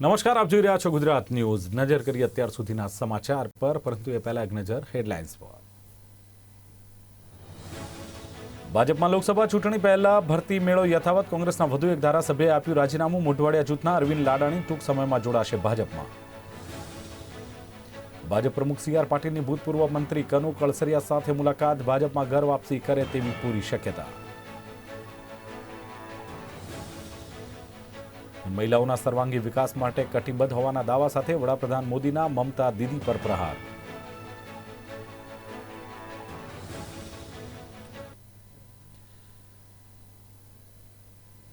નમસ્કાર, આપ જોઈ રહ્યા છો ગુજરાત ન્યૂઝ. નજર કરીએ અત્યાર સુધીના સમાચાર પર, પરંતુ એ પહેલા એક નજર હેડલાઇન્સ પર. ભાજપમાં લોકસભા ચૂંટણી પહેલા ભરતી મેળો યથાવત કોંગ્રેસના વધુ એક ધારાસભ્યએ આપ્યું રાજીનામું. મોઢવાડિયા જૂથના અરવિંદ લાડાણી ટૂંક સમયમાં જોડાશે ભાજપમાં. ભાજપ પ્રમુખ સી આર પાટીલની ભૂતપૂર્વ મંત્રી કનુ કળસરિયા સાથે મુલાકાત. ભાજપમાં ઘર વાપસી કરે તેવી પૂરી શક્યતા. મહિલાઓના સર્વાંગી વિકાસ માટે કટિબદ્ધ હોવાના દાવા સાથે વડાપ્રધાન મોદીના મમતા દીદી પર પ્રહાર.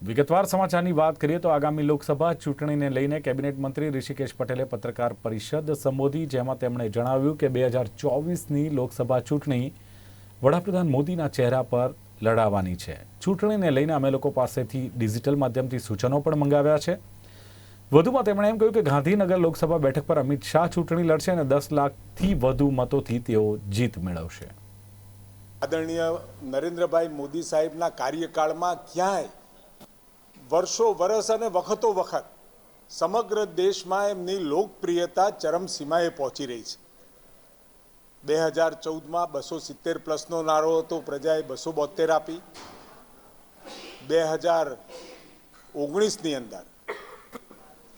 વિગતવાર સમાચારની વાત કરીએ તો આગામી લોકસભા ચૂંટણીને લઈને કેબિનેટ મંત્રી ઋષિકેશ પટેલે પત્રકાર પરિષદ સંબોધી, જેમાં તેમણે જણાવ્યું કે બે હજાર ચોવીસની લોકસભા ચૂંટણી વડાપ્રધાન મોદીના ચહેરા પર લડાવવાની છે. ચૂંટણીને લઈને અમે લોકો પાસેથી ડિજિટલ માધ્યમથી સૂચનો પણ મંગાવ્યા છે. વધુમાં તેમણે એમ કહ્યું કે ગાંધીનગર લોકસભા બેઠક પર અમિત શાહ ચૂંટણી લડશે અને દસ લાખથી વધુ મતોથી તેઓ જીત મેળવશે. આદરણીય નરેન્દ્રભાઈ મોદી સાહેબના કાર્યકાળમાં ક્યાંય વર્ષો વર્ષ અને વખતો વખત સમગ્ર દેશમાં એમની લોકપ્રિયતા ચરમસીમાએ પહોંચી રહી છે. બે હજાર ચૌદમાં બસો સિત્તેર પ્લસનો નારો હતો, પ્રજાએ બસો બોતેર આપી. બે હજાર ઓગણીસની અંદર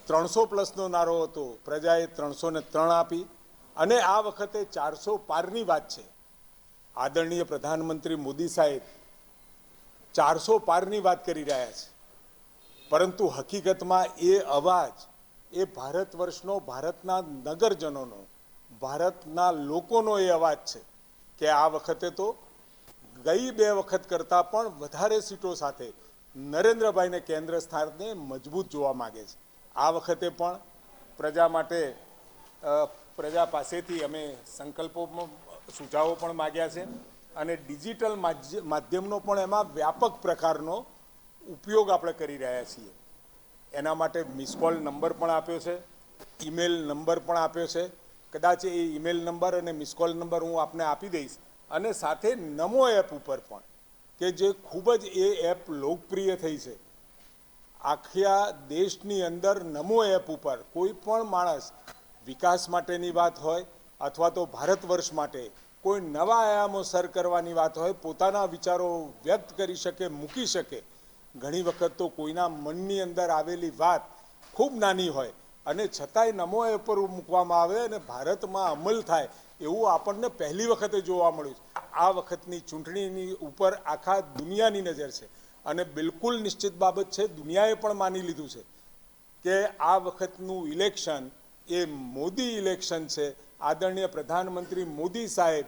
ત્રણસો પ્લસનો નારો હતો, પ્રજાએ ત્રણસો ને ત્રણ આપી. અને આ વખતે ચારસો પારની વાત છે. આદરણીય પ્રધાનમંત્રી મોદી સાહેબ ચારસો પારની વાત કરી રહ્યા છે. પરંતુ હકીકતમાં એ અવાજ, એ ભારત વર્ષનો ભારતના નગરજનોનો ભારતના લોકોનો એ અવાજ છે કે આ વખતે તો ગઈ બે વખત કરતાં પણ વધારે સીટો સાથે નરેન્દ્રભાઈને કેન્દ્ર સ્થાને મજબૂત જોવા માગે છે. આ વખતે પણ પ્રજા માટે પ્રજા પાસેથી અમે સંકલ્પોમાં સુઝાવો પણ માગ્યા છે અને ડિજિટલ માધ્ય- માધ્યમનો પણ એમાં વ્યાપક પ્રકારનો ઉપયોગ આપણે કરી રહ્યા છીએ. એના માટે મિસ કોલ નંબર પણ આપ્યો છે, ઈમેલ નંબર પણ આપ્યો છે કદાચ એ ઈમેલ નંબર અને મિસ કોલ નંબર હું આપને આપી દઈશ. અને સાથે નમો એપ ઉપર પણ, કે જે ખૂબ જ એ એપ લોકપ્રિય થઈ છે. આખા દેશની અંદર નમો એપ ઉપર કોઈ પણ માણસ વિકાસ માટેની વાત હોય અથવા તો ભારત વર્ષ માટે કોઈ નવા આયામો સર કરવાની વાત હોય, પોતાના વિચારો વ્યક્ત કરી શકે, મૂકી શકે, ઘણી વખત તો કોઈના મનની અંદર આવેલી વાત ખૂબ નાની હોય અને છતાંય નમો એપ પર મૂકવામાં આવે અને ભારતમાં અમલ થાય એવું આપણને પહેલી વખતે જોવા મળ્યું છે. આ વખતની ચૂંટણીની ઉપર આખા દુનિયાની નજર છે. અને બિલકુલ નિશ્ચિત બાબત છે, દુનિયાએ પણ માની લીધું છે કે આ વખતનું ઇલેક્શન એ મોદી ઇલેક્શન છે. આદરણીય પ્રધાનમંત્રી મોદી સાહેબ,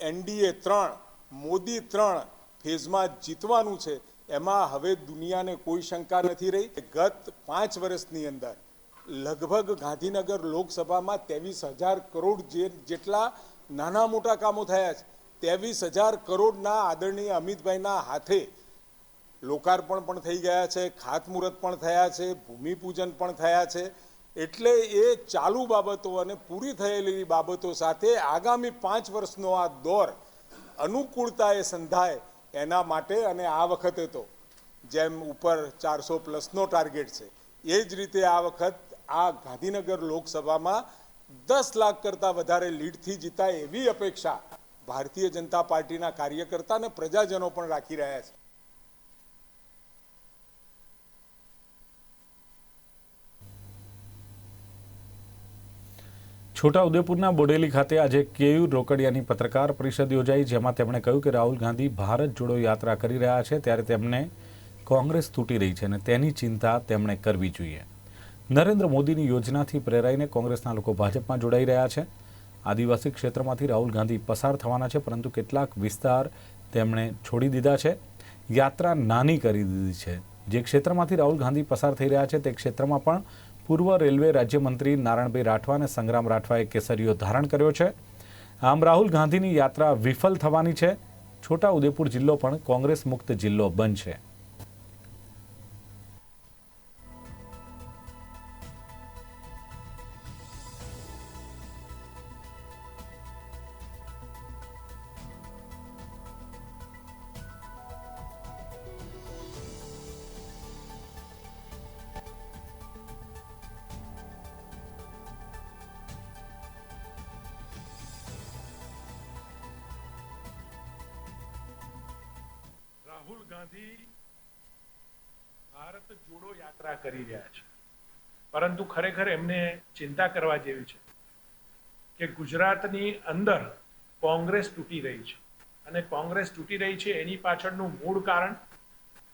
એનડીએ ત્રણ, મોદી ત્રણ ફેઝમાં જીતવાનું છે. એમાં હવે દુનિયાને કોઈ શંકા નથી રહી. ગત પાંચ વર્ષની અંદર લગભગ ગાંધીનગર લોકસભામાં ત્રેવીસ હજાર કરોડ જેટલા નાના મોટા કામો થયા છે, ત્રેવીસ હજાર કરોડના આદરણીય અમિતભાઈના હાથે લોકાર્પણ પણ થઈ ગયા છે, ખાતમુહૂર્ત પણ થયા છે, ભૂમિપૂજન પણ થયા છે. એટલે એ ચાલુ બાબતો અને પૂરી થયેલી બાબતો સાથે આગામી પાંચ વર્ષનો આ દોર અનુકૂળતા એ સંધાય એના માટે અને આ વખતે તો જેમ ઉપર ચારસો પ્લસનો ટાર્ગેટ છે, એ જ રીતે આ વખત આ ગાંધીનગર લોકસભામાં દસ લાખ કરતાં વધારે લીડથી જીતાય એવી અપેક્ષા ભારતીય જનતા પાર્ટીના કાર્યકર્તા અને પ્રજાજનો પણ રાખી રહ્યા છે. છોટાઉદેપુરના બોડેલી ખાતે આજે કેયુર રોકડિયાની પત્રકાર પરિષદ યોજાઈ, જેમાં તેમણે કહ્યું કે રાહુલ ગાંધી ભારત જોડો યાત્રા કરી રહ્યા છે, ત્યારે તેમને કોંગ્રેસ તૂટી રહી છે અને તેની ચિંતા તેમણે કરવી જોઈએ. નરેન્દ્ર મોદીની યોજનાથી પ્રેરાઈને કોંગ્રેસના લોકો ભાજપમાં જોડાઈ રહ્યા છે. આદિવાસી ક્ષેત્રમાંથી રાહુલ ગાંધી પસાર થવાના છે, પરંતુ કેટલાક વિસ્તાર તેમણે છોડી દીધા છે. યાત્રા નાની કરી દીધી છે. જે ક્ષેત્રમાંથી રાહુલ ગાંધી પસાર થઈ રહ્યા છે, તે ક્ષેત્રમાં પણ પૂર્વ રેલવે રાજ્યમંત્રી નારાયણભાઈ રાઠવા અને સંગ્રામ રાઠવાએ કેસરીઓ ધારણ કર્યો છે. આમ રાહુલ ગાંધીની યાત્રા વિફલ થવાની છે. છોટા ઉદેપુર જિલ્લો પણ કોંગ્રેસ મુક્ત જિલ્લો બનશે. પરંતુ ખરેખર એમને ચિંતા કરવા જેવી છે કે ગુજરાતની અંદર કોંગ્રેસ તૂટી રહી છે. અને કોંગ્રેસ તૂટી રહી છે એની પાછળનું મૂળ કારણ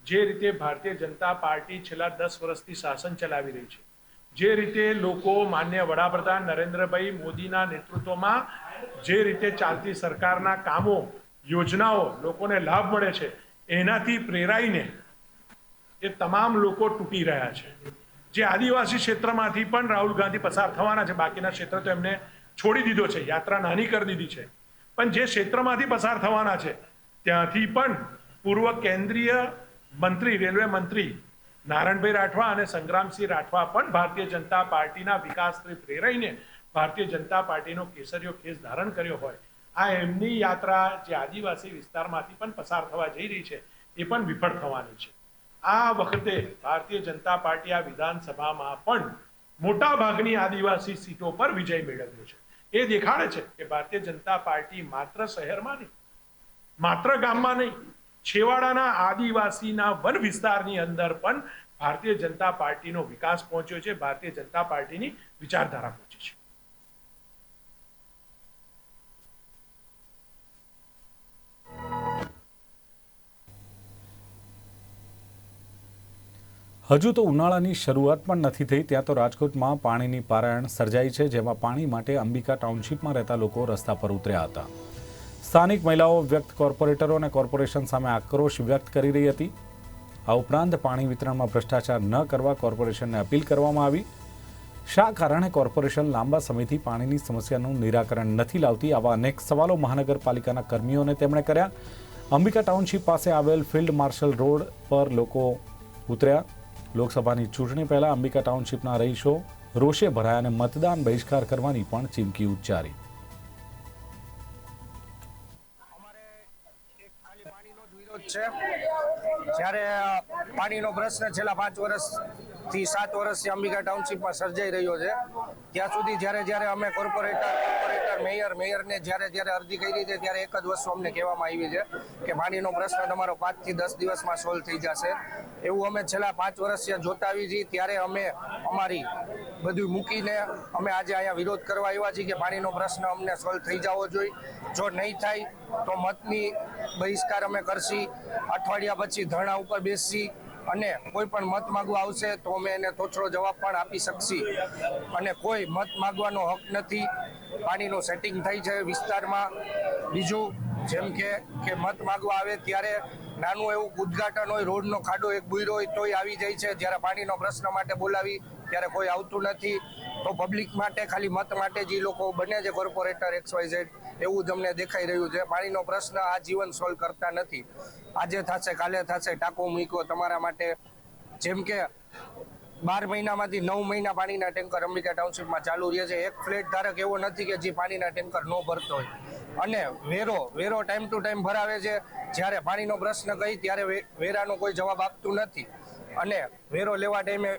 જે રીતે ભારતીય જનતા પાર્ટી છેલ્લા દસ વર્ષથી શાસન ચલાવી રહી છે. જે રીતે લોકો માન્ય વડાપ્રધાન નરેન્દ્રભાઈ મોદીના નેતૃત્વમાં જે રીતે ચાલતી સરકારના કામો, યોજનાઓ લોકોને લાભ મળે છે, એનાથી પ્રેરાઈને એ તમામ લોકો તૂટી રહ્યા છે. જે આદિવાસી ક્ષેત્રમાંથી પણ રાહુલ ગાંધી પસાર થવાના છે. બાકીના ક્ષેત્ર તો એમને છોડી દીધો છે. યાત્રા નાની કરી દીધી છે. પણ જે ક્ષેત્રમાંથી પસાર થવાના છે, ત્યાંથી પણ પૂર્વ કેન્દ્રીય મંત્રી, રેલવે મંત્રી નારાયણભાઈ રાઠવા અને સંગ્રામસિંહ રાઠવા પણ ભારતીય જનતા પાર્ટીના વિકાસથી પ્રેરાઈને ભારતીય જનતા પાર્ટીનો કેસરીયો કેસ ધારણ કર્યો હોય, આ એમની યાત્રા જે આદિવાસી વિસ્તારમાંથી પણ પસાર થવા જઈ રહી છે, એ પણ વિફળ થવાની છે. આ વખતે ભારતીય જનતા પાર્ટી આ વિધાનસભામાં પણ મોટા ભાગની આદિવાસી સીટો પર વિજય મેળવ્યો છે. એ દેખાડે છે કે ભારતીય જનતા પાર્ટી માત્ર શહેરમાં નહીં, માત્ર ગામમાં નહીં, છેવાડાના આદિવાસીના વન વિસ્તારની અંદર પણ ભારતીય જનતા પાર્ટીનો વિકાસ પહોંચ્યો છે, ભારતીય જનતા પાર્ટીની વિચારધારા હજુ તો ઉનાળાની શરૂઆત પણ નથી થઈ. ત્યાં તો રાજકોટમાં પાણીની પારાયણ સર્જાઈ છે, જેમાં પાણી માટે અંબિકા ટાઉનશીપમાં રહેતા લોકો રસ્તા પર ઉતર્યા હતા. સ્થાનિક મહિલાઓ, વ્યક્ત કોર્પોરેટરો અને કોર્પોરેશન સામે આક્રોશ વ્યક્ત કરી રહી હતી. આ ઉપરાંત પાણી વિતરણમાં ભ્રષ્ટાચાર ન કરવા કોર્પોરેશનને અપીલ કરવામાં આવી. શા કારણે કોર્પોરેશન લાંબા સમયથી પાણીની સમસ્યાનું નિરાકરણ નથી લાવતી? આવા અનેક સવાલો મહાનગરપાલિકાના કર્મીઓને તેમણે કર્યા. અંબિકા ટાઉનશીપ પાસે આવેલ ફિલ્ડ માર્શલ રોડ પર લોકો ઉતર્યા. લોકસભાની ચૂંટણી પહેલા અંબિકા ટાઉનશીપના રહીશો રોષે ભરાયા અને મતદાન બહિષ્કાર કરવાની પણ ચીમકી ઉચ્ચારી. છે. જ્યારે પાણીનો પ્રશ્ન છેલ્લા પાંચ વર્ષથી સાત વર્ષથી અંબિકા ટાઉનશીપમાં સર્જાઈ રહ્યો છે. ત્યાં સુધી જ્યારે જ્યારે અમે કોર્પોરેટર કોર્પોરેટર મેયર મેયરને જ્યારે જ્યારે અરજી કરી છે, ત્યારે એક જ વસ્તુ અમને કહેવામાં આવી છે કે પાણીનો પ્રશ્ન તમારો પાંચથી દસ દિવસમાં સોલ્વ થઈ જશે. એવું અમે છેલ્લા પાંચ વર્ષથી જોતા આવી છીએ. ત્યારે અમે અમારી બધું મૂકીને અમે આજે અહીંયા વિરોધ કરવા આવ્યા છીએ કે પાણીનો પ્રશ્ન અમને સોલ્વ થઈ જવો જોઈએ. જો નહીં થાય તો મતની બહિષ્કાર અમે કરશી. અઠવાડિયા પછી ધરણા ઉપર બેસી અને કોઈ પણ મત માગવા આવશે તો અમે એને તોછડો જવાબ પણ આપી શકશી. અને કોઈ મત માગવાનો હક નથી. પાણીનું સેટિંગ થઈ છે વિસ્તારમાં. બીજું, જેમ કે કે મત માગવા આવે ત્યારે નાનું એવું ઉદ્ઘાટન હોય, રોડનો ખાડો એક બુયરો હોય તોય આવી જાય છે. જ્યારે પાણીનો પ્રશ્ન માટે બોલાવી, ત્યારે કોઈ આવતું નથી. તો પબ્લિક માટે, ખાલી મત માટે જે લોકો બને છે કોર્પોરેટર એક્સ વાય ઝેડ એવું જ અમને દેખાઈ રહ્યું છે. પાણીનો પ્રશ્ન આ જીવન સોલ્વ કરતા નથી. આજે થશે, કાલે થશે, ટાંકો મૂક્યો તમારા માટે. જેમ કે બાર મહિનામાંથી નવ મહિના પાણીના ટેન્કર અંબિકા ટાઉનશીપમાં ચાલુ રહે છે. એક ફ્લેટ ધારક એવો નથી કે જે પાણીના ટેન્કર ન ભરતો હોય. અને વેરો વેરો ટાઈમ ટુ ટાઈમ ભરાવે છે. જ્યારે પાણીનો પ્રશ્ન કહી, ત્યારે વેરાનો કોઈ જવાબ આપતું નથી. અને વેરો લેવા ટાઈમે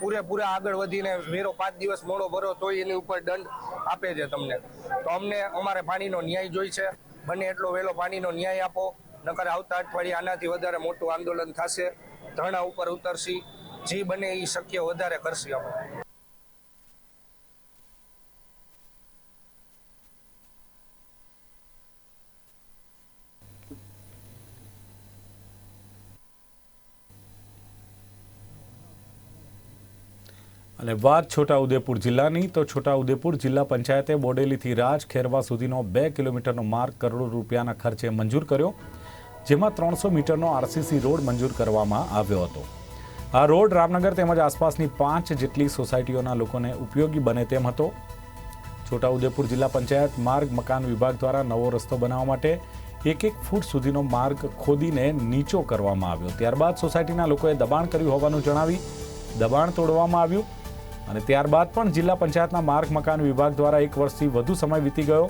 પૂરેપૂરા આગળ વધીને વેરો પાંચ દિવસ મોડો ભરો તો એની ઉપર દંડ આપે છે તમને. તો અમને, અમારે પાણીનો ન્યાય જોઈ છે. બને એટલો વહેલો પાણીનો ન્યાય આપો. નકર આવતા અઠવાડિયે આનાથી વધારે મોટું આંદોલન થશે. ધરણા ઉપર ઉતરશી. જે બને એ શક્ય વધારે કરશી અમે અને વાત છોટાઉદેપુર જિલ્લાની, તો છોટાઉદેપુર જિલ્લા પંચાયતે બોડેલીથી રાજ ખેરવા સુધીનો બે કિલોમીટરનો માર્ગ કરોડો રૂપિયાના ખર્ચે મંજૂર કર્યો, જેમાં ત્રણસો મીટરનો આરસીસી રોડ મંજૂર કરવામાં આવ્યો હતો. આ રોડ રામનગર તેમજ આસપાસની પાંચ જેટલી સોસાયટીઓના લોકોને ઉપયોગી બને તેમ હતો. છોટાઉદેપુર જિલ્લા પંચાયત માર્ગ મકાન વિભાગ દ્વારા નવો રસ્તો બનાવવા માટે એક એક ફૂટ સુધીનો માર્ગ ખોદીને નીચો કરવામાં આવ્યો. ત્યારબાદ સોસાયટીના લોકોએ દબાણ કર્યું હોવાનું જણાવી દબાણ તોડવામાં આવ્યું. અને ત્યારબાદ પણ જિલ્લા પંચાયતના માર્ગ મકાન વિભાગ દ્વારા એક વર્ષથી વધુ સમય વીતી ગયો.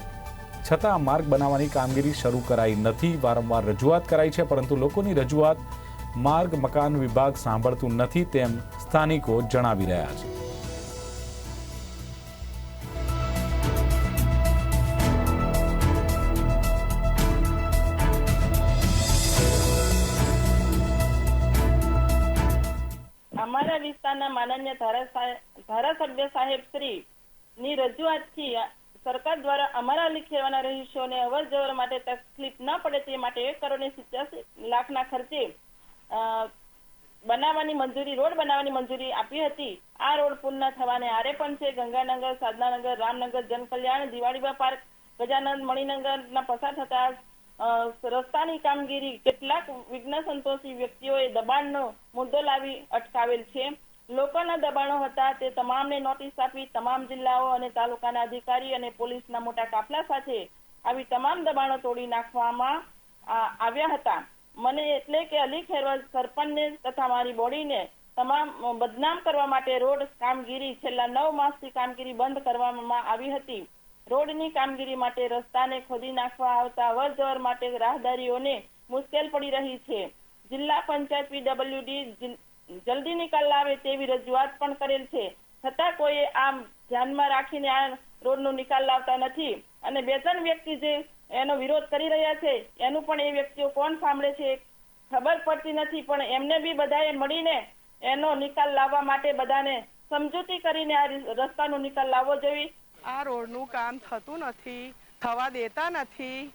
છતાં માર્ગ બનાવવાની કામગીરી શરૂ કરાઈ નથી. વારંવાર રજૂઆત કરાઈ છે, પરંતુ લોકોની રજૂઆત માર્ગ મકાન વિભાગ સાંભળતું નથી તેમ સ્થાનિકો જણાવી રહ્યા છે. અમારા વિસ્તારના માનન્ય ધારાસભ્ય સાહેબ શ્રી ની રજૂઆતથી સરકાર દ્વારા અમારા લીખેવાના રહીશોને અવર જવર માટે તકલીફ ન પડે તે માટે એક કરોડ ને સિત્યાસી લાખના ખર્ચે બનાવવાની મંજૂરી, રોડ બનાવવાની મંજૂરી આપી હતી. આ રોડ પૂર્ણ થવાને આરે પણ છે. ગંગાનગર, સાધનાનગર, રામનગર, જનકલ્યાણ, દિવાળીબા પાર્ક, ગજાનંદ, મણિનગરના પસાર થતા રસ્તાની કામગીરી કેટલાક વિઘ્ન સંતોષી વ્યક્તિઓએ દબાણનો મુદ્દો લાવી અટકાવેલ છે. લોકોના દબાણો હતા તે તમામને નોટિસ આપી તમામ જિલ્લાઓ અને તાલુકાના અધિકારી અને પોલીસના મોટા કાફલા સાથે આવી તમામ દબાણો તોડી નાખવામાં આવ્યા હતા. મને એટલે કે અલી ખેરવાલ સરપંચને તથા મારી બોડીને તમામ બદનામ કરવા માટે રોડ કામગીરી છેલ્લા નવ માસથી કામગીરી બંધ કરવામાં આવી હતી. રોડની કામગીરી માટે રસ્તાને ખોદી નાખવા આવતા અવરજવર માટે રાહદારીઓને મુશ્કેલ પડી રહી છે. જિલ્લા પંચાયત પીડબ્લ્યુડી જલ્દી નિકાલ લાવે તેવી રજૂઆત પણ કરેલ છે. છતાં કોઈ આમ ધ્યાનમાં રાખીને આ રોડનો નિકાલ લાવતા નથી અને બે ત્રણ વ્યક્તિ જે એનો વિરોધ કરી રહ્યા છે, એનું પણ એ વ્યક્તિઓ કોણ સાંભળે છે ખબર પડતી નથી, પણ એમને બી બધાએ મળીને એનો નિકાલ લાવવા માટે બધાને સમજૂતી કરીને આ રસ્તાનો નિકાલ લાવવો જોઈએ. આ રોડનું કામ થતું નથી, થવા દેતા નથી.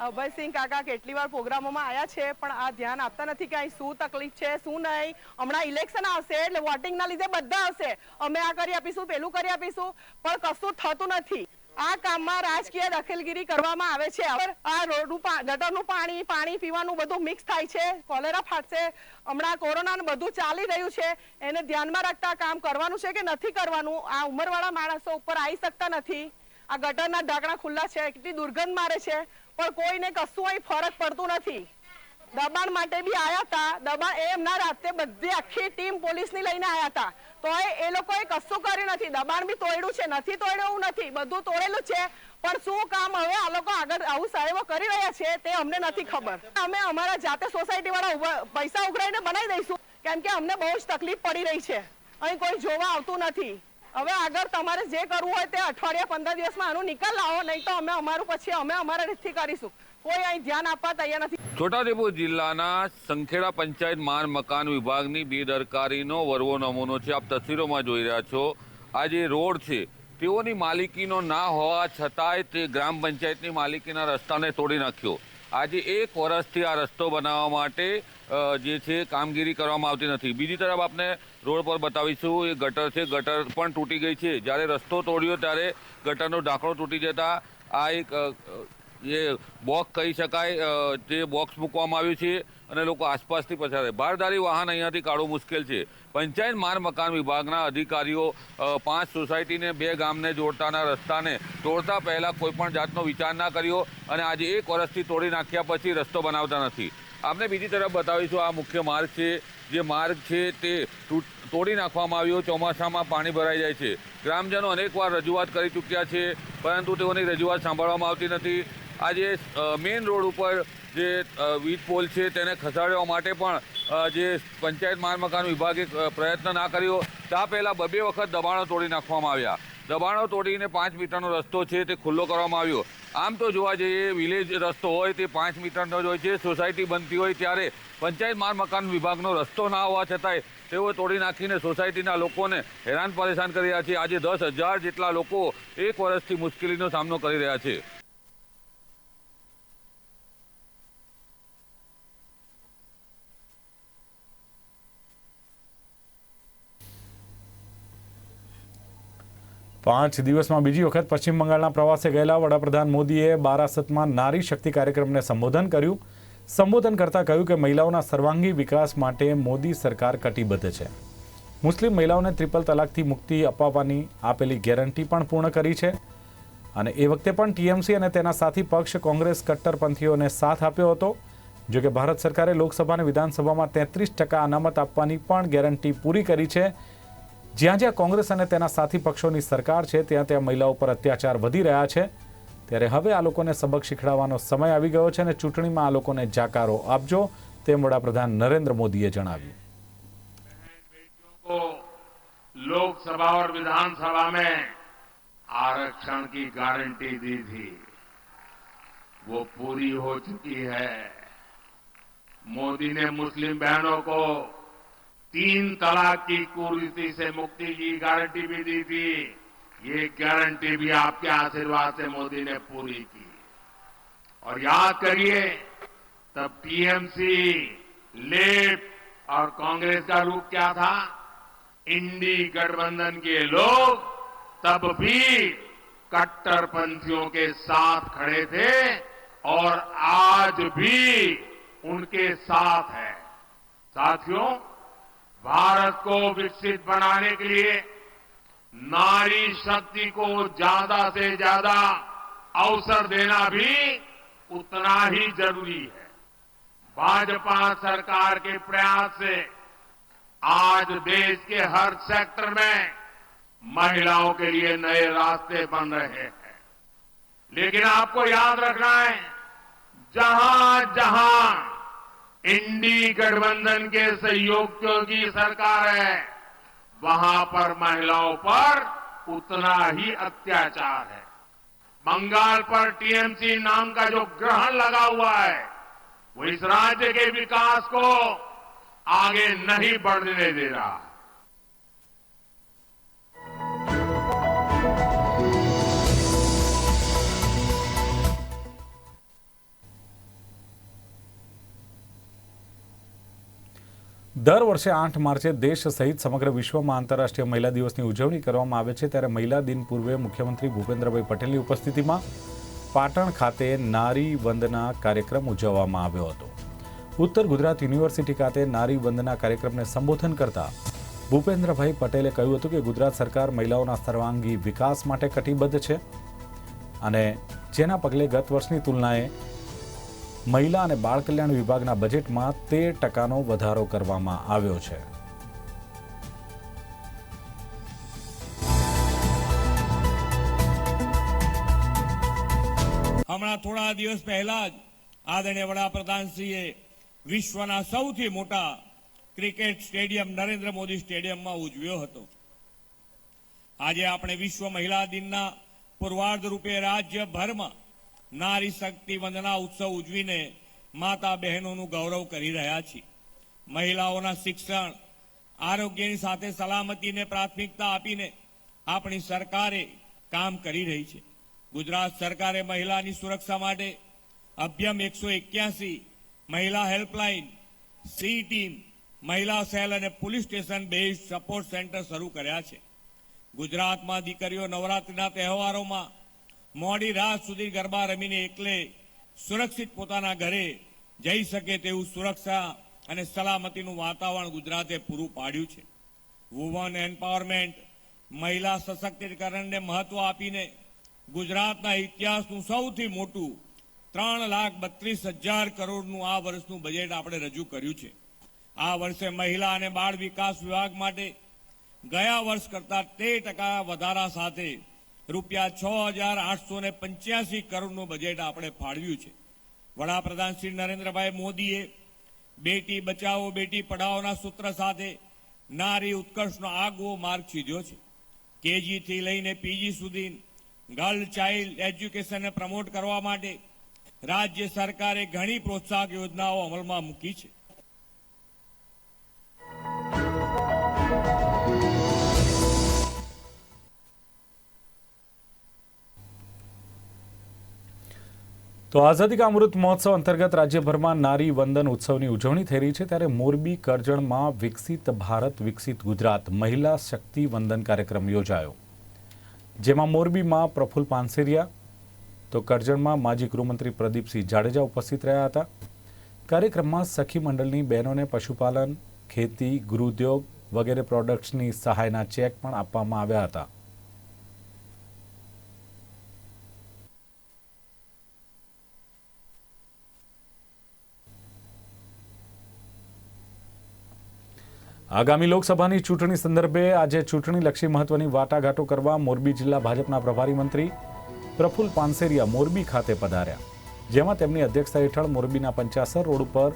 અભયસિંહ કાકા કેટલી વાર પ્રોગ્રામોમાં આવ્યા છે, પણ આ ધ્યાન આપતા નથી કે અહીં શું તકલીફ છે, શું નહીં. હમણાં ઇલેક્શન આવશે એટલે વોટિંગના લીધે બધા હશે. અમે આ કરી આપીશું, પેલું કરી આપીશું, પણ કશું થતું નથી. આ કામમાં રાજકીય દખલગીરી કરવામાં આવે છે. આ રોડનું ગટરનું પાણી પાણી પીવાનું બધું મિક્સ થાય છે. કોલેરા ફાટશે. હમણાં કોરોનાનું બધું ચાલી રહ્યું છે. એને ધ્યાનમાં રાખતા કામ કરવાનું છે કે નથી કરવાનું? આ ઉંમરવાળા માણસો ઉપર આવી શકતા નથી. આ ગટરના ઢાંકણા ખુલ્લા છે. કેટલી દુર્ગંધ મારે છે. પણ કોઈને કશું અહીં ફરક પડતું નથી. દબાણ માટે બી આયા હતા. દબાણ એમના રાતે બધી આખી ટીમ પોલીસની લઈને આયા હતા. તો એ લોકોએ કશું કર્યું નથી. દબાણ બી તોડ્યું છે. નથી તોડ્યું નથી. બધું તોડેલું છે. પણ શું કામ હવે આ લોકો આગળ આવું સાહેબો કરી રહ્યા છે તે અમને નથી ખબર. અમે અમારા જાતે સોસાયટી વાળા પૈસા ઉઘરાઈને બનાવી દઈશું. કેમ કે અમને બહુ જ તકલીફ પડી રહી છે. અહીં કોઈ જોવા આવતું નથી. હવે આગળ તમારે જે કરવું હોય તે અઠવાડિયા પંદર દિવસમાં આનું નિકાલ લાવો. નહીં તો અમે અમારું પછી અમે અમારા રીતથી કરીશું. કોઈ અહીં ધ્યાન આપવા તૈયાર નથી. છોટાઉદેપુર જિલ્લાના સંખેડા પંચાયત માન મકાન વિભાગની બેદરકારીનો વરવો નમૂનો છે. આપ તસવીરોમાં જોઈ રહ્યા છો, આ જે રોડ છે, તેઓની માલિકીનો ના હોવા છતાંય તે ગ્રામ પંચાયતની માલિકીના રસ્તાને તોડી નાખ્યો. આજે એક વર્ષથી આ રસ્તો બનાવવા માટે જે છે કામગીરી કરવામાં આવતી નથી. બીજી તરફ આપને રોડ પર બતાવીશું, એ ગટર છે, ગટર પણ તૂટી ગઈ છે. જ્યારે રસ્તો તોડ્યો ત્યારે ગટરનો ઢાંકણો તૂટી જતા આ એક જે બોક્સ કહી શકાય તે બોક્સ મૂકવામાં આવ્યું છે અને લોકો આસપાસથી પસાર થાય. ભારદારી વાહન અહીંયાથી કાઢવું મુશ્કેલ છે. પંચાયત માર મકાન વિભાગના અધિકારીઓ પાંચ સોસાયટીને બે ગામને જોડતાના રસ્તાને તોડતા પહેલાં કોઈપણ જાતનો વિચાર ના કર્યો અને આજે એક વર્ષથી તોડી નાખ્યા પછી રસ્તો બનાવતા નથી. આપણે બીજી તરફ બતાવીશું, આ મુખ્ય માર્ગ છે. જે માર્ગ છે તે તોડી નાખવામાં આવ્યો, ચોમાસામાં પાણી ભરાઈ જાય છે. ગ્રામજનો અનેકવાર રજૂઆત કરી ચૂક્યા છે, પરંતુ તેઓની રજૂઆત સાંભળવામાં આવતી નથી. આજે મેઇન રોડ ઉપર જે વીજ પોલ છે તેને ખસાડવા માટે પણ જે પંચાયત માર મકાન વિભાગે પ્રયત્ન ના કર્યો. ત્યાં પહેલાં બબે વખત દબાણો તોડી નાખવામાં આવ્યા. દબાણો તોડીને પાંચ મીટરનો રસ્તો છે તે ખુલ્લો કરવામાં આવ્યો. આમ તો જોવા જઈએ વિલેજ રસ્તો હોય તે પાંચ મીટરનો જ હોય છે. સોસાયટી બનતી હોય ત્યારે પંચાયત માર મકાન વિભાગનો રસ્તો ના હોવા છતાંય તેઓ તોડી નાખીને સોસાયટીના લોકોને હેરાન પરેશાન કરી રહ્યા છે. આજે દસ હજાર જેટલા લોકો એક વર્ષથી મુશ્કેલીનો સામનો કરી રહ્યા છે. પાંચ દિવસમાં બીજી વખત પશ્ચિમ બંગાળના પ્રવાસે ગયેલા વડાપ્રધાન મોદીએ બારાસતમાં નારી શક્તિ કાર્યક્રમને સંબોધન કર્યું. સંબોધન કરતાં કહ્યું કે મહિલાઓના સર્વાંગી વિકાસ માટે મોદી સરકાર કટિબદ્ધ છે. મુસ્લિમ મહિલાઓને ટ્રિપલ તલાકથી મુક્તિ અપાવવાની આપેલી ગેરંટી પણ પૂર્ણ કરી છે. અને એ વખતે પણ ટીએમસી અને તેના સાથી પક્ષ કોંગ્રેસ કટ્ટરપંથીઓને સાથ આપ્યો હતો. જો કે ભારત સરકારે લોકસભા અને વિધાનસભામાં તેત્રીસ ટકા અનામત આપવાની પણ ગેરંટી પૂરી કરી છે. જ્યાં જ્યાં કોંગ્રેસ અને તેના સાથી પક્ષોની સરકાર છે ત્યાં ત્યાં મહિલાઓ પર અત્યાચાર વધી રહ્યા છે ત્યારે હવે આ લોકોને સબક શીખડાવવાનો સમય આવી ગયો છે અને ચૂંટણીમાં આ લોકોને જાકારો આપજો તેમ વડાપ્રધાન નરેન્દ્ર મોદીએ જણાવ્યું को लोकसभा और विधानसभा में आरक्षण की गारंटी दी थी वो पूरी हो चुकी है मोदी ने मुस्लिम बहनों को तीन तलाक की कुरीति से मुक्ति की गारंटी भी दी थी। ये गारंटी भी आपके आशीर्वाद से मोदी ने पूरी की। और याद करिए, तब टीएमसी लेफ़्ट और कांग्रेस का रूप क्या था? इंडी गठबंधन के लोग तब भी कट्टरपंथियों के साथ खड़े थे और आज भी उनके साथ है। साथियों भारत को विकसित बनाने के लिए नारी शक्ति को ज़्यादा से ज़्यादा अवसर देना भी उतना ही ज़रूरी है। भाजपा सरकार के प्रयास से आज देश के हर सेक्टर में महिलाओं के लिए नए रास्ते बन रहे हैं। लेकिन आपको याद रखना है जहाँ जहाँ इंडी गठबंधन के सहयोगियों की सरकार है। वहाँ पर महिलाओं पर उतना ही अत्याचार है। बंगाल पर टीएमसी नाम का जो ग्रहण लगा हुआ है, वो इस राज्य के विकास को आगे नहीं बढ़ने दे रहा। है દર વર્ષે આઠ માર્ચે દેશ સહિત સમગ્ર વિશ્વમાં આંતરરાષ્ટ્રીય મહિલા દિવસની ઉજવણી કરવામાં આવે છે. ત્યારે મહિલા દિન પૂર્વે મુખ્યમંત્રી ભૂપેન્દ્રભાઈ પટેલની ઉપસ્થિતિમાં પાટણ ખાતે નારી વંદના કાર્યક્રમ ઉજવવામાં આવ્યો હતો. ઉત્તર ગુજરાત યુનિવર્સિટી ખાતે નારી વંદના કાર્યક્રમને સંબોધન કરતા ભૂપેન્દ્રભાઈ પટેલે કહ્યું હતું કે ગુજરાત સરકાર મહિલાઓના સર્વાંગી વિકાસ માટે કટિબદ્ધ છે અને જેના પગલે ગત વર્ષની તુલનાએ મહિલા અને બાળ કલ્યાણ વિભાગના બજેટમાં તેર ટકાનો વધારો કરવામાં આવ્યો છે. હમણાં થોડા દિવસ પહેલા જ આદરણીય વડાપ્રધાનશ્રીએ વિશ્વના સૌથી મોટા ક્રિકેટ સ્ટેડિયમ નરેન્દ્ર મોદી સ્ટેડિયમમાં ઉજવ્યો હતો. આજે આપણે વિશ્વ મહિલા દિનના પૂર્વાર્ધ રૂપે રાજ્યભરમાં નારી શક્તિ વંદના ઉત્સવ ઉજવીને માતા બહેનોનું ગૌરવ કરી રહ્યા છીએ મહિલાઓના શિક્ષણ, આરોગ્યની સાથે સલામતીને પ્રાથમિકતા આપીને આપણી સરકારે કામ કરી રહી છે. ગુજરાત સરકારે મહિલાની સુરક્ષા માટે અભ્યમ એકસો એક્યાસી મહિલા હેલ્પલાઇન, સી ટીમ, મહિલા સેલ અને police station base support centre શરૂ કર્યા છે. ગુજરાતમાં દીકરીઓ નવરાત્રિના તહેવારોમાં મોડી રાત સુધી ગરબા રમીને એકલે સુરક્ષિત પોતાના ઘરે જઈ શકે તેવું સુરક્ષા અને સલામતીનું વાતાવરણ ગુજરાતે પૂરું પાડ્યું છે. વુમન એમ્પાવરમેન્ટ મહિલા સશક્તિકરણને મહત્વ આપીને ગુજરાતના ઇતિહાસનું સૌથી મોટું ત્રણ લાખ બત્રીસ હજાર કરોડનું આ વર્ષનું બજેટ આપણે રજૂ કર્યું છે. આ વર્ષે મહિલા અને બાળ વિકાસ વિભાગ માટે ગયા વર્ષ કરતા તેર ટકા વધારા સાથે રૂપિયા છ હજાર આઠસો ને પંચ્યાસી કરોડનું બજેટ આપણે ફાળવ્યું છે. વડાપ્રધાન શ્રી નરેન્દ્રભાઈ મોદીએ બેટી બચાવો, બેટી પઢાઓના સૂત્ર સાથે નારી ઉત્કર્ષનો આગવો માર્ગ છીધ્યો છે. કેજીથી લઈને પીજી સુધી ગર્લ ચાઇલ્ડ એજ્યુકેશનને પ્રમોટ કરવા માટે રાજ્ય સરકારે ઘણી પ્રોત્સાહક યોજનાઓ અમલમાં મૂકી છે. તો આઝાદી કા અમૃત મહોત્સવ અંતર્ગત રાજ્યભરમાં નારી વંદન ઉત્સવની ઉજવણી થઈ રહી છે ત્યારે મોરબી કરજણમાં વિકસિત ભારત, વિકસિત ગુજરાત મહિલા શક્તિ વંદન કાર્યક્રમ યોજાયો. જેમાં મોરબીમાં પ્રફુલ્લ પાનસેરિયા, તો કરજણમાં માજી ગૃહમંત્રી પ્રદીપસિંહ જાડેજા ઉપસ્થિત રહ્યા હતા. કાર્યક્રમમાં સખી મંડળની બહેનોને પશુપાલન, ખેતી ગૃહોદ્યોગ વગેરે પ્રોડક્ટ્સની સહાયના ચેક પણ આપવામાં આવ્યા હતા. આગામી લોકસભાની ચૂંટણી સંદર્ભે આજે ચૂંટણીલક્ષી મહત્વની વાટાઘાટો કરવા મોરબી જિલ્લા ભાજપના પ્રભારી મંત્રી પ્રફુલ્લ પાનસેરિયા મોરબી ખાતે પધાર્યા. જેમાં તેમની અધ્યક્ષતા હેઠળ મોરબીના પંચાસર રોડ ઉપર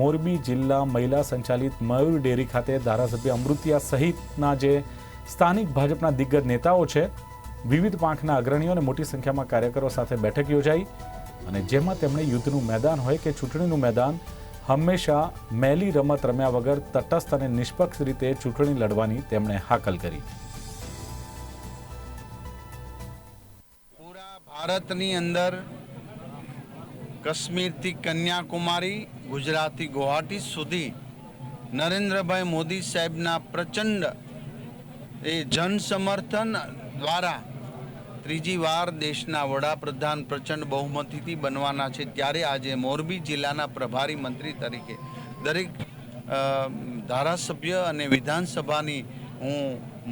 મોરબી જિલ્લા મહિલા સંચાલિત મયુર ડેરી ખાતે ધારાસભ્ય અમૃતિયા સહિતના જે સ્થાનિક ભાજપના દિગ્ગજ નેતાઓ છે, વિવિધ પાંખના અગ્રણીઓ અને મોટી સંખ્યામાં કાર્યકરો સાથે બેઠક યોજાઈ અને જેમાં તેમણે યુદ્ધનું મેદાન હોય કે ચૂંટણીનું મેદાન હંમેશા મેલી રમત રમ્યા વગર તટસ્થ અને નિષ્પક્ષ રીતે ચૂંટણી લડવાની તેમણે હાકલ કરી. પૂરા ભારતની અંદર કાશ્મીરથી કન્યાકુમારી, ગુજરાતથી ગુવાહાટી સુધી નરેન્દ્રભાઈ મોદી સાહેબના પ્રચંડ એ જન સમર્થન દ્વારા ત્રીજી વાર દેશના વડાપ્રધાન પ્રચંડ બહુમતીથી બનવાના છે ત્યારે આજે મોરબી જિલ્લાના પ્રભારી મંત્રી તરીકે દરેક ધારાસભ્ય અને વિધાનસભાની હું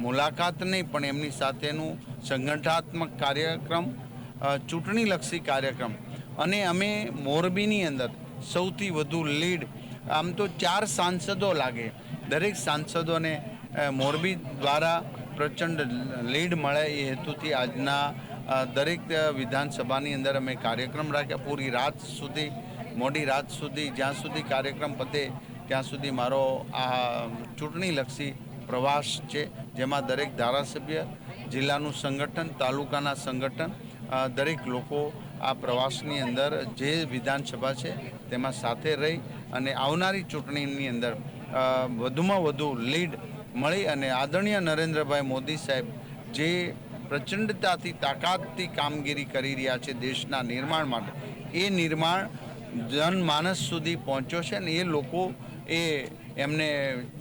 મુલાકાત નહીં, પણ એમની સાથેનું સંગઠનાત્મક કાર્યક્રમ ચૂંટણીલક્ષી કાર્યક્રમ અને અમે મોરબીની અંદર સૌથી વધુ લીડ, આમ તો ચાર સાંસદો લાગે. દરેક સાંસદોને મોરબી દ્વારા પ્રચંડ લીડ મળે એ હેતુથી આજના દરેક વિધાનસભાની અંદર અમે કાર્યક્રમ રાખ્યા. પૂરી રાત સુધી, મોડી રાત સુધી, જ્યાં સુધી કાર્યક્રમ પતે, ત્યાં સુધી મારો આ ચૂંટણીલક્ષી પ્રવાસ છે, જેમાં દરેક ધારાસભ્ય, જિલ્લાનું સંગઠન, તાલુકાના સંગઠન દરેક લોકો આ પ્રવાસની અંદર જે વિધાનસભા છે, તેમાં સાથે રહી અને આવનારી ચૂંટણીની અંદર વધુમાં વધુ લીડ મળી અને આદરણીય નરેન્દ્રભાઈ મોદી સાહેબ જે પ્રચંડતાથી, તાકાતથી કામગીરી કરી રહ્યા છે દેશના નિર્માણ માટે, એ નિર્માણ જનમાનસ સુધી પહોંચ્યો છે અને એ લોકો એ એમને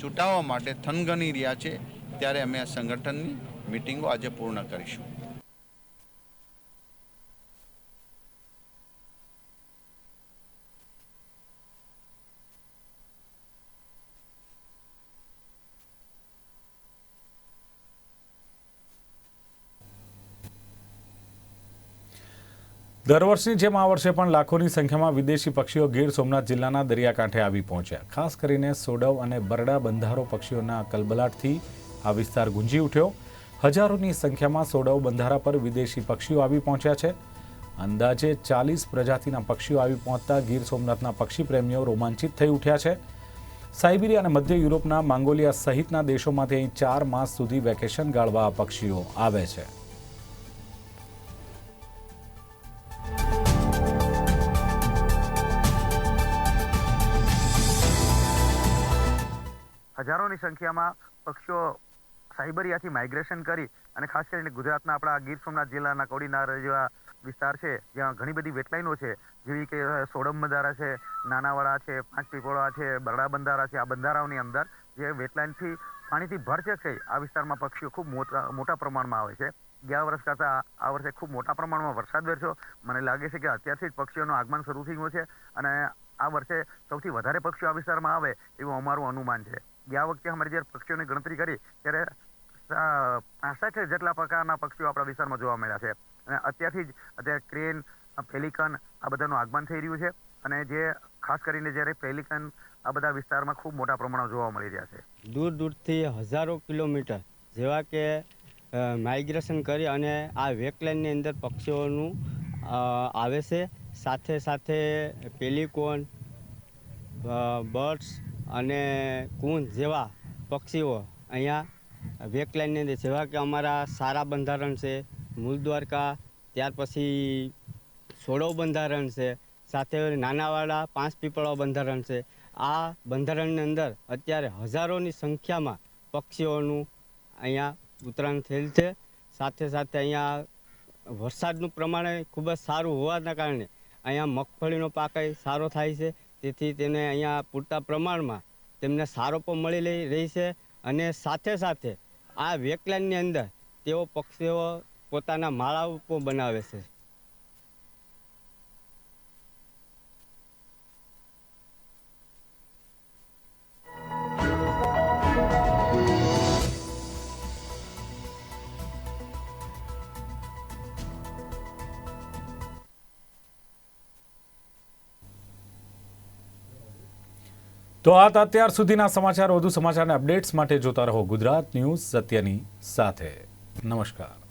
ચૂંટાવવા માટે થનગની રહ્યા છે. ત્યારે અમે આ સંગઠનની મિટિંગો આજે પૂર્ણ કરીશું. દર વર્ષની જેમ આ વર્ષે પણ લાખોની સંખ્યામાં વિદેશી પક્ષીઓ ગીર સોમનાથ જિલ્લાના દરિયાકાંઠે આવી પહોંચ્યા. ખાસ કરીને સોડવ અને બરડા બંધારો પક્ષીઓના કલબલાટથી આ વિસ્તાર ગુંજી ઉઠ્યો. હજારોની સંખ્યામાં સોડવ બંધારા પર વિદેશી પક્ષીઓ આવી પહોંચ્યા છે. અંદાજે ચાલીસ પ્રજાતિના પક્ષીઓ આવી પહોંચતા ગીર સોમનાથના પક્ષી પ્રેમીઓ રોમાંચિત થઈ ઉઠ્યા છે. સાઇબિરિયા અને મધ્ય યુરોપના માંગોલિયા સહિતના દેશોમાંથી અહીં ચાર માસ સુધી વેકેશન ગાળવા પક્ષીઓ આવે છે. હજારોની સંખ્યામાં પક્ષીઓ સાયબરિયાથી માઇગ્રેશન કરી અને ખાસ કરીને ગુજરાતના આપણા ગીર સોમનાથ જિલ્લાના કોડીનાર જેવા વિસ્તાર છે, જ્યાં ઘણી બધી વેટલાઈનો છે, જેવી કે સોડમ બંધારા છે, નાનાવાડા છે, પાંચ પીપોળા છે, બરડા બંધારા છે, આ બંધારાઓની અંદર જે વેટલાઇનથી પાણીથી ભરચક થઈ, આ વિસ્તારમાં પક્ષીઓ ખૂબ મોટા મોટા પ્રમાણમાં આવે છે. ગયા વર્ષ કરતાં આ વર્ષે ખૂબ મોટા પ્રમાણમાં વરસાદ વરસ્યો. મને લાગે છે કે અત્યારથી જ પક્ષીઓનું આગમન શરૂ થઈ ગયું છે અને આ વર્ષે સૌથી વધારે પક્ષીઓ આ વિસ્તારમાં આવે એવું અમારું અનુમાન છે. ગયા વખતે અમારે જ્યારે પક્ષીઓની ગણતરી કરી, ત્યારે પાસઠ જેટલા પ્રકારના પક્ષીઓ આપણા વિસ્તારમાં જોવા મળ્યા છે. અને અત્યારથી જ અત્યારે ક્રેન પેલિકન, આ બધાનું આગમન થઈ રહ્યું છે. અને જે ખાસ કરીને જ્યારે પેલિકન આ બધા વિસ્તારમાં ખૂબ મોટા પ્રમાણમાં જોવા મળી રહ્યા છે. દૂર દૂરથી હજારો કિલોમીટર જેવા કે માઇગ્રેશન કરી અને આ વેકલેન્ડની અંદર પક્ષીઓનું આવે છે. સાથે સાથે પેલિકોન બર્ડ્સ અને કુંજ જેવા પક્ષીઓ અહીંયા વેકલેન્ડની અંદર જેવા કે અમારા સારા બંધારણ છે, મૂળ દ્વારકા, ત્યાર પછી સોડો બંધારણ છે, સાથે નાનાવાળા પાંચ પીપળાઓ બંધારણ છે. આ બંધારણની અંદર અત્યારે હજારોની સંખ્યામાં પક્ષીઓનું અહીંયા ઉતરાણ થયેલ છે. સાથે સાથે અહીંયા વરસાદનું પ્રમાણ ખૂબ જ સારું હોવાના કારણે અહીંયા મગફળીનો પાક સારો થાય છે. તેથી તેને અહીંયા પૂરતા પ્રમાણમાં તેમને સારો પણ મળી રહી છે અને સાથે સાથે આ વેકલેન્ડની અંદર તેઓ પક્ષીઓ પોતાના માળાઓ પણ બનાવે છે. તો આ અત્યાર સુધીના સમાચાર વધુ સમાચારના અપડેટ્સ માટે જોતા રહો ગુજરાત ન્યૂઝ સત્યની સાથે. નમસ્કાર.